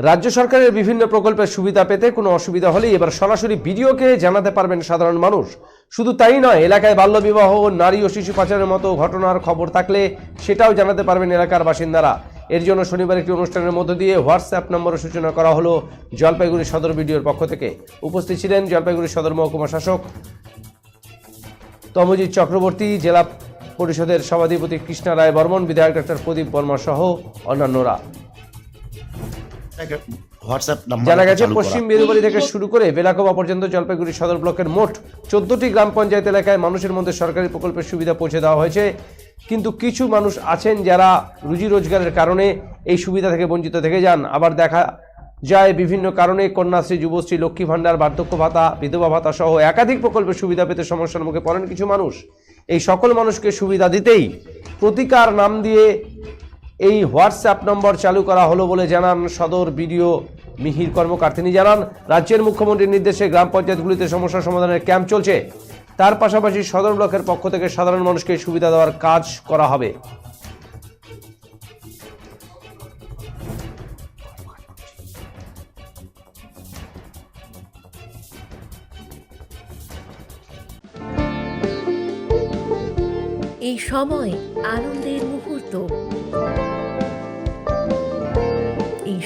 রাজ্য সরকারের বিভিন্ন প্রকল্পের সুবিধা পেতে কোনো অসুবিধা হলেই এবার সরাসরি ভিডিওকে জানাতে পারবেন সাধারণ মানুষ। শুধু তাই নয়, এলাকায় বাল্যবিবাহ নারী ও শিশু পাচারের মতো ঘটনার খবর থাকলে সেটাও জানাতে পারবেন এলাকার বাসিন্দারা। এর জন্য শনিবার একটি অনুষ্ঠানের মধ্য দিয়ে হোয়াটসঅ্যাপ নম্বরের সূচনা করা হলো জলপাইগুড়ি সদর ভিডিওর পক্ষ থেকে। উপস্থিত ছিলেন জলপাইগুড়ি সদর মহকুমা শাসক তমজিৎ চক্রবর্তী, জেলা পরিষদের সভাধিপতি কৃষ্ণা রায় বর্মন, বিধায়ক ডক্টর প্রদীপ বর্মা সহ অন্যান্যরা। হোয়াটসঅ্যাপ নাম্বার জানা গেছে পশ্চিম বেদুবাড়ি থেকে শুরু করে বেলাকোবা পর্যন্ত জলপাইগুড়ি সদর ব্লকের মোট চোদ্দটি গ্রাম পঞ্চায়েত এলাকায় মানুষের মধ্যে সরকারি প্রকল্পের সুবিধা পৌঁছে দেওয়া হয়েছে। কিন্তু কিছু মানুষ আছেন যারা রুজি রোজগারের কারণে এই সুবিধা থেকে বঞ্চিত থেকে যান। আবার দেখা যায় বিভিন্ন কারণে কন্যাশ্রী যুবশ্রী লক্ষ্মী ভাণ্ডার বার্ধক্য ভাতা বিধবা ভাতা সহ একাধিক প্রকল্পের সুবিধা পেতে সমস্যার মুখে পড়েন কিছু মানুষ। এই সকল মানুষকে সুবিধা দিতেই প্রতিকার নাম দিয়ে এই হোয়াটসঅ্যাপ নম্বর চালু করা হলো বলে জানান সদর বিডিও মিহির কর্মকার। তিনি জানান, রাজ্যের মুখ্যমন্ত্রীর নির্দেশে গ্রাম পঞ্চায়েতগুলিতে সমস্যা সমাধানের ক্যাম্প চলছে। তার পাশাপাশি সদর ব্লকের পক্ষ থেকে সাধারণ মানুষকে সুবিধা দেওয়ার কাজ করা হবে। এই সময় আনন্দের মুহূর্ত।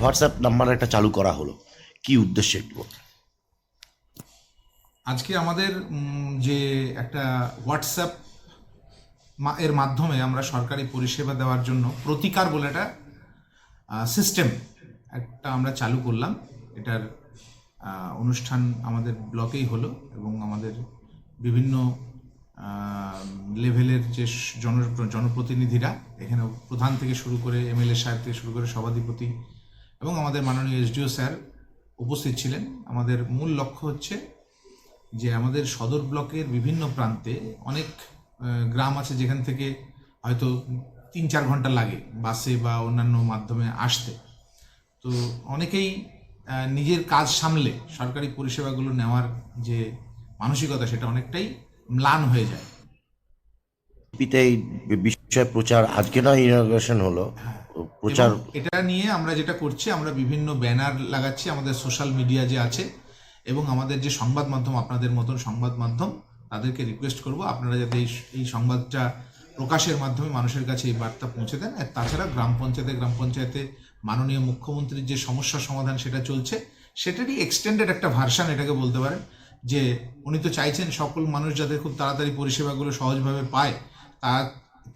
হোয়াটসঅ্যাপ নাম্বার একটা চালু করা হলো। কি উদ্দেশ্যে একটু আজকে আমাদের যে একটা হোয়াটসঅ্যাপ এর মাধ্যমে আমরা সরকারি পরিষেবা দেওয়ার জন্য প্রতিকার বলে একটা সিস্টেম একটা আমরা চালু করলাম। এটার অনুষ্ঠান আমাদের ব্লকেই হলো এবং আমাদের বিভিন্ন লেভেলের যে জন, জনপ্রতিনিধিরা, এখানে প্রধান থেকে শুরু করে এমএলএ সাহেব থেকে শুরু করে সভাধিপতি এবং আমাদের মাননীয় এসডিও স্যার উপস্থিত ছিলেন। আমাদের মূল লক্ষ্য হচ্ছে যে আমাদের সদর ব্লকের বিভিন্ন প্রান্তে অনেক গ্রাম আছে যেখান থেকে হয়তো তিন চার ঘণ্টা লাগে বাসে বা অন্যান্য মাধ্যমে আসতে। তো অনেকেই নিজের কাজ সামলে সরকারি পরিষেবাগুলো নেওয়ার যে মানসিকতা সেটা অনেকটাই ম্লান হয়ে যায়। এই বিষয়ে প্রচার আজকে নয় ইনগ্রেশন হলো। প্রচার এটা নিয়ে আমরা যেটা করছি আমরা বিভিন্ন ব্যানার লাগাচ্ছি আমাদের সোশ্যাল মিডিয়া যে আছে এবং আমাদের যে সংবাদ মাধ্যম আপনাদের মতন সংবাদ মাধ্যম তাদেরকে রিকোয়েস্ট করব আপনারা যাতে এই এই সংবাদটা প্রকাশের মাধ্যমে মানুষের কাছে এই বার্তা পৌঁছে দেন। আর তাছাড়া গ্রাম পঞ্চায়েতে গ্রাম পঞ্চায়েতে মাননীয় মুখ্যমন্ত্রীর যে সমস্যা সমাধান সেটা চলছে সেটারই এক্সটেন্ডেড একটা ভার্সান এটাকে বলতে পারেন। যে উনি তো চাইছেন সকল মানুষ যাতে খুব তাড়াতাড়ি পরিষেবাগুলো সহজভাবে পায়, তা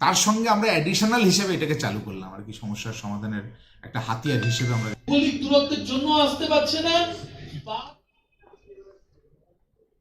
তার সঙ্গে আমরা অ্যাডিশনাল হিসেবে এটাকে চালু করলাম। আর কি সমস্যার সমাধানের একটা হাতিয়ার হিসেবে আমরা দূরত্বের জন্য আসতে পারছে না।